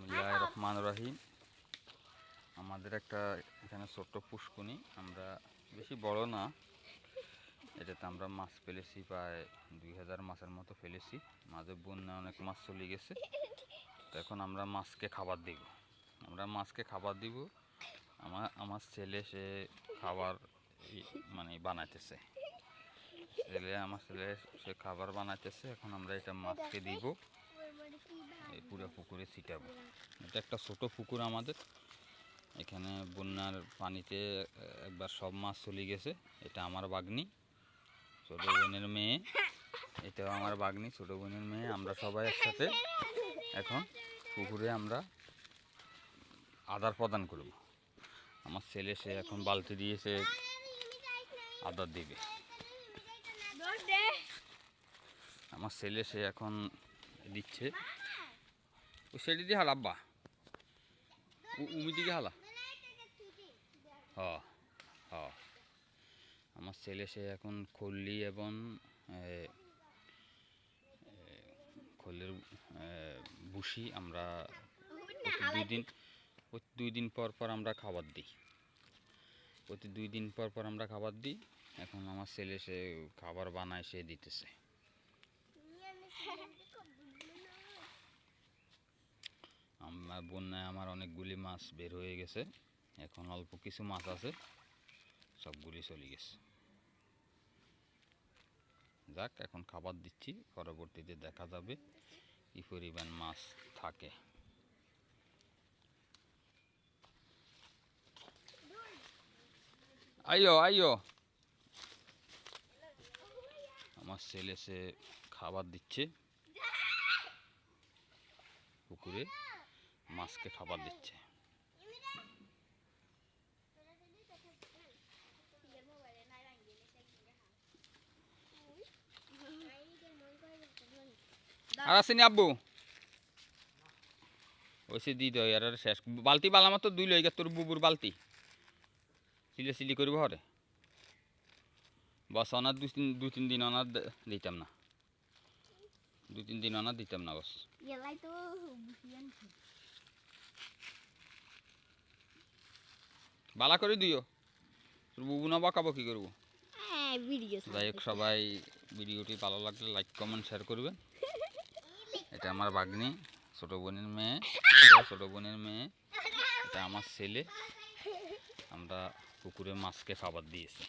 বিসমিল্লাহ রহমান রহিম আমাদের একটা এখানে ছোট্ট পুষ্কুনি, আমরা বেশি বড় না, এটাতে আমরা মাছ ফেলেছি প্রায় দুই হাজার মাছের মতো ফেলেছি। মাঝে বন্যা অনেক মাছ চলে গেছে। তো এখন আমরা মাছকে খাবার দিব। আমরা মাছকে খাবার দিব। আমার আমার ছেলে সে খাবার মানে বানাইতেছে। ছেলে, আমার ছেলে সে খাবার বানাইতেছে। এখন আমরা এটা মাছকে দিব। এই পুরো পুকুরে ছিটাবো। এটা একটা ছোট পুকুর আমাদের। এখানে বন্যার পানিতে একবার সব মাছ চলে গেছে। এটা আমার বাগনি ছোট বোনের মেয়ে। এটাও আমার বাগনি ছোট বোনের মেয়ে। আমরা সবাই একসাথে এখন পুকুরে আমরা আদার প্রদান করব। আমার ছেলে সে এখন বালতি দিয়ে সে আদার দিবে। আমার ছেলে সে এখন দিচ্ছে। ও সেটি দিয়ে হালা আব্বা। উমি দিকে হালা। হ হ। আমার ছেলে সে এখন খল্লি এবং খোলের এ, আমরা দুই দিন প্রতি দুই দিন পর পর আমরা খাবার দিই। প্রতি দুই দিন পর পর আমরা খাবার দিই। এখন আমার ছেলে সে খাবার বানায় সে দিতেছে। আমার বন্যায় আমার অনেকগুলি মাছ বের হয়ে গেছে। এখন অল্প কিছু মাছ আছে, সবগুলি চলে গেছে। যাক, এখন খাবার দিচ্ছি, পরবর্তীতে দেখা যাবে কি পরিমাণ মাছ থাকে। আইও আইও আমার ছেলে সে খাবার দিচ্ছে। পুকুরে। মাছকে খাবার দিচ্ছে। আর আসেনি আব্বু। ওইসে দি দাও আর শেষ। বালতি বালামা তো দুই লইগা তোর বুবুর বালতি। সিলে সিলি করব হরে বস, অনার দুই তিন দুই তিন দিন অনার দিতাম না। দুই তিন দিন অনার দিতাম না বস। বালা করে দিও। বুবু না বাঁকাবো কি করব? Eh, যাই হোক সবাই ভিডিওটি ভালো লাগলে লাইক কমেন্ট শেয়ার করবেন। এটা আমার বাগনি ছোটো বোনের মেয়ে ছোটো বোনের মেয়ে এটা আমার ছেলে। আমরা পুকুরে মাছকে খাবার দিয়েছি।